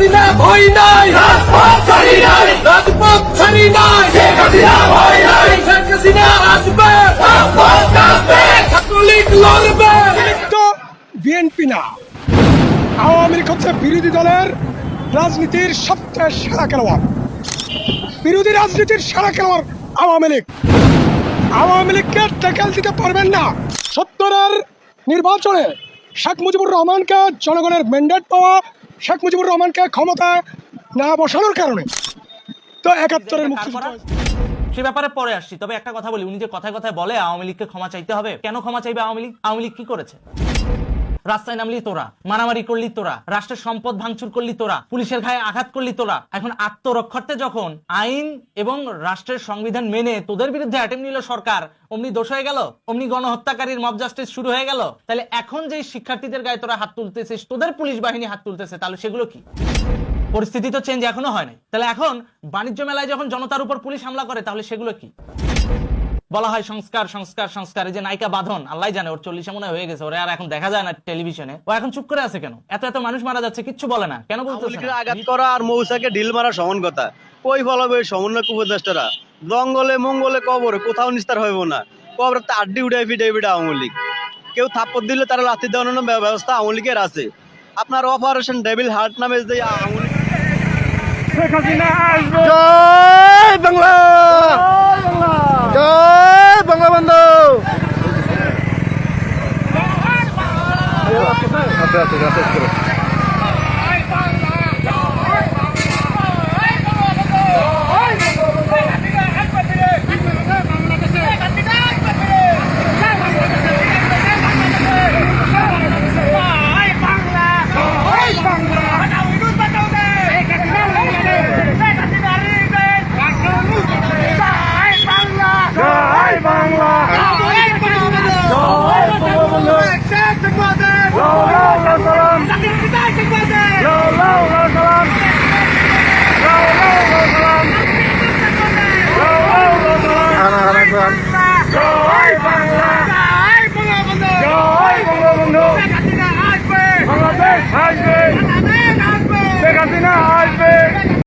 হাসিনা ভয় নাই। রাজপথ ছাড়ি নাই। রাজপথ ছাড়ি নাই। শেখ হাসিনা ভয় নাই। শেখ হাসিনা আসবে। রাজপথ কাঁপবে। ছাত্রলীগ লড়বে। তো বিএনপি না আওয়ামী লীগ হচ্ছে বিরোধী দলের রাজনীতির সবচেয়ে সেরা খেলোয়াড়। বিরোধী রাজনীতির সেরা খেলোয়াড় আওয়ামী লীগ। আওয়ামী লীগকে টেকেল দিতে পারবেন না। সত্তরের নির্বাচনে শেখ মুজিবুর রহমানকে জনগণের ম্যান্ডেট পাওয়া শেখ মুজিবুর রহমানকে ক্ষমতা না বসানোর কারণে। তো একাত্তরের মুক্তিযুদ্ধ সে ব্যাপারে পরে আসছি। তবে একটা কথা বলি উনি যে কথায় কথায় বলে আওয়ামী লীগকে ক্ষমা চাইতে হবে কেন ক্ষমা চাইবে আওয়ামী লীগ? আওয়ামী লীগ কি করেছে? রাস্তায় নামলি তোরা, মারামারি করলি তোরা, রাষ্ট্রের সম্পদ ভাঙচুর করলি তোরা, পুলিশের গায়ে আঘাত করলি তোরা। এখন আত্মরক্ষার্থে যখন আইন এবং রাষ্ট্রের সংবিধান মেনে তোদের বিরুদ্ধে অ্যাটেম্প নিল সরকার, অমনি দোষ হয়ে গেল? অমনি গণহত্যাকারীর মব জাস্টিস শুরু হয়ে গেল? তাহলে এখন যে শিক্ষার্থীদের গায়ে তোরা হাত তুলতেছিস, তোদের পুলিশ বাহিনী হাত তুলতেছে, তাহলে সেগুলো কি? পরিস্থিতি তো চেঞ্জ এখনও হয় নাই। তাহলে এখন বাণিজ্য মেলায় যখন জনতার উপর পুলিশ হামলা করে, তাহলে সেগুলো কি? বলা হয় সংস্কার সংস্কার সংস্কার। এই যে নায়িকা বাঁধন আল্লাহ জানে ওর চল্লিশে মনে হয়ে গেছে। ওরে আর এখন দেখা যায় না টেলিভিশনে। ও এখন চুপ করে আছে কেন? এত এত মানুষ মারা যাচ্ছে কিচ্ছু বলে না। কেন বলতেছে আঘাত করা আর মৌসাকে ঢিল মারা সমান কথা। কই ফলাবে ওই সমন্বয়ক উপদেষ্টারা? জঙ্গলে মঙ্গলে কবর কোথাও নিস্তার হইব না। কবরে তো আড্ডি উঠে ফিটে ফিটে আওয়ামী লীগ। কেউ থাপ্পড় দিলে তারা লাথি দেওয়ানোর ব্য- ব্যবস্থা আওয়ামী লীগের আছে। আপনার অপারেশন ডেভিল হার্ট নামে যে আওয়ামী লীগ জয় বাংলা! আপনার আছে মেসেজ করুন শেখ হাসিনা